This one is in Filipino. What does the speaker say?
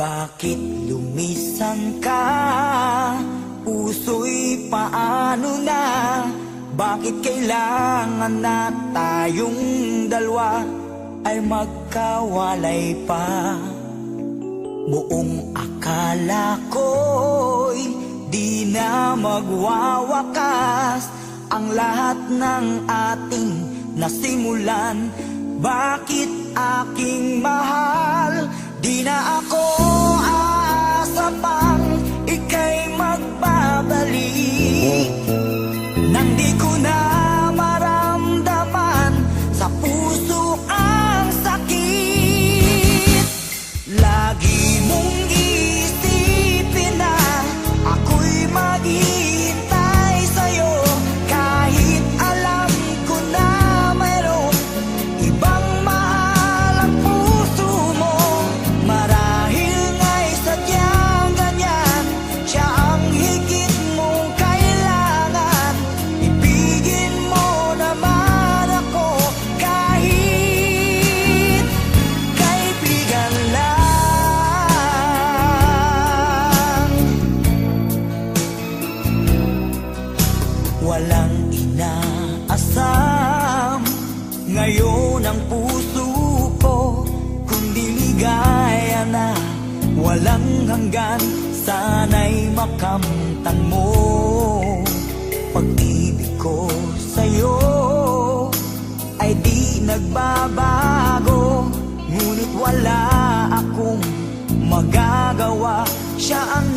Bakit lumisan ka? Puso'y paano na? Bakit kailangan na tayong dalawa ay magkawalay pa? Buong akala ko'y di na magwawakas Ang lahat ng ating nasimulan Bakit aking mahal? Di na ako Ooh. Walang inaasam. Ngayon ang puso ko Kundi ligaya na. Walang hanggan Sana'y makamtan mo. Pag-ibig ko sa'yo Ay di nagbabago. Ngunit wala akong magagawa. Siya ang